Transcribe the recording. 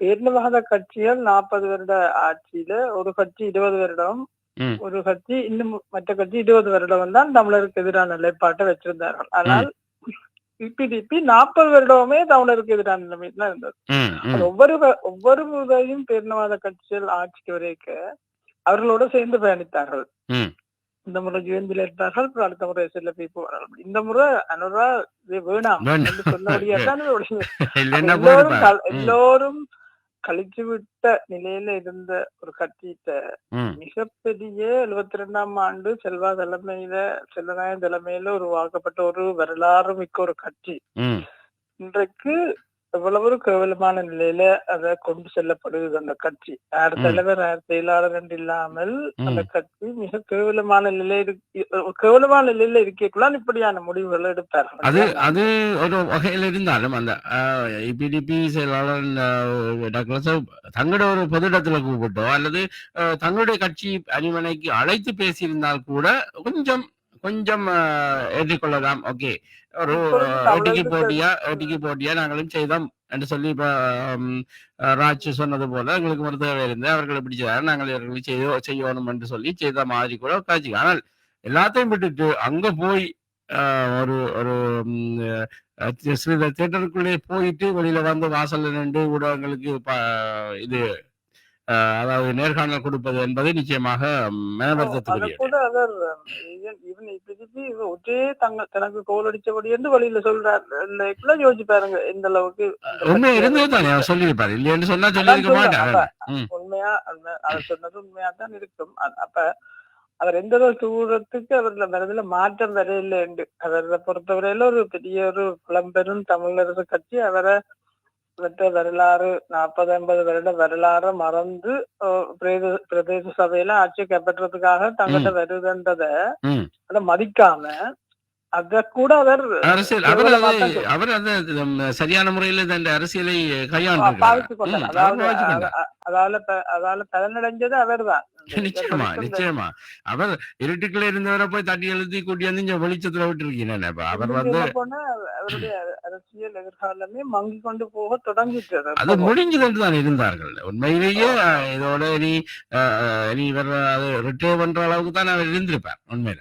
பேரினவாத கட்சிகள் நாற்பது வருட ஆட்சியில ஒரு கட்சி இருபது வருடம். ஒரு கட்சி இன்னும் மற்ற கட்சி இருபது வருடம் தான் தமிழருக்கு எதிரான நிலைப்பாட்டை வச்சிருந்தார்கள். ஆனால் இபிடிபி நாற்பது வருடமே தமிழருக்கு எதிரான நிலைமையில தான் இருந்தது. ஒவ்வொரு ஒவ்வொரு முறையும் பேரினவாத கட்சிகள் ஆட்சிக்கு வரைக்க அவர்களோட சேர்ந்து பயணித்தார்கள். இந்த முறை ஜெயந்தில இருந்தார்கள் அப்புறம் அடுத்த முறை சில வார்கள் இந்த முறை அனுரா வேணாம் சொன்னபடியா தான் எல்லோரும் எல்லோரும் கழிச்சு விட்ட நிலையில இருந்த ஒரு கட்சியிட்ட மிகப்பெரிய எழுபத்தி ரெண்டாம் ஆண்டு செல்வா தலைமையில செல்வநாயன் தலைமையில உருவாக்கப்பட்ட ஒரு வரலாறு மிக்க ஒரு கட்சி. இன்றைக்கு எவ்வளவு கேவலமான நிலையில அத கொண்டு செல்லப்படுது அந்த கட்சி யார். தலைவர் யார் செயலாளர் என்று இல்லாமல் அந்த. கட்சி மிக கேவலமான நிலையில கேவலமான நிலையில இருக்கக்குள்ளான் இப்படியான முடிவுகளை எடுப்பார்கள் அது அது ஒரு வகையில் இருந்தாலும் அந்த இபிடிபி செயலாளர் டாக்டர் தங்களோட ஒரு பொது இடத்துல கூப்பிட்டோ அல்லது தங்களுடைய கட்சி அணிமனைக்கு அழைத்து பேசியிருந்தால் கூட கொஞ்சம் கொஞ்சம் ஏற்றுக்கொள்ளலாம் ஓகே ஒரு ஓட்டிக்கு போட்டியா ஓட்டிக்கு போட்டியா நாங்களும் செய்தோம் என்று சொல்லி இப்ப ராஜ் சொன்னது போல எங்களுக்கு ஒரு தேவை இருந்து அவர்கள் இப்படி செய்தார் நாங்கள் இவர்களை செய்ய செய்யணும் என்று சொல்லி செய்த மாதிரி கூட காட்சி. ஆனால் எல்லாத்தையும் விட்டுட்டு அங்க போய் ஒரு ஒரு ஸ்ரீதர் தியேட்டருக்குள்ளே போயிட்டு வெளியில வந்து வாசல்ல நின்று ஊடகங்களுக்கு இது அதாவது நேர்காணல் கொடுப்பது என்பது நிச்சயமாக ஒரே தங்க தனக்கு கோல் அடிச்சபடி என்று வழியில சொல்றாரு. யோசிச்சு பாருங்க அளவுக்கு இந்த உண்மை தானே? சொல்லியிருப்பாரு. சொன்னா சொல்லியிருக்க. ம். உண்மையா உண்மை- அவர் சொன்னது உண்மையா தான் இருக்கும். அப்ப அவர் எந்த ஒரு தூரத்துக்கு அவர்ல மனதுல மாற்றம் வரையில உண்டு அவரை பொறுத்தவரையில ஒரு பெரிய ஒரு புலம்பெரும் தமிழரசு கட்சி அவரை மற்ற வரலாறு நாற்பது ஐம்பது வருட வரலாறு மறந்து பிரதேச சபையில ஆட்சி கைப்பற்றுறதுக்காக தங்கிட்ட வருதுன்றத. அதை மதிக்காம அரசியல் அவர் அதை தான். அவர் அந்த ம், சரியான முறையில் இந்த அரசியலை அவர். அ- அதால பலனடைஞ்சது அவர்தான். நிச்சயமா நிச்சயமா. அவர் இருட்டுக்குள்ள இருந்தவரை போய் தட்டி எழுதி கூட்டி வந்து இங்க வெளிச்சத்துல விட்டு இருக்கீங்க அவர் வந்து அரசியல் எதிர்காலமே மங்கி கொண்டு போக தொடங்கிட்டது அது முடிஞ்சதுன்னு தான் இருந்தார்கள். உண்மையிலேயே இதோட இனி அஹ், இனி இவர் ரிட்டையர் பண்ற அளவுக்கு தான் அவர் இருந்திருப்பார் உண்மையில.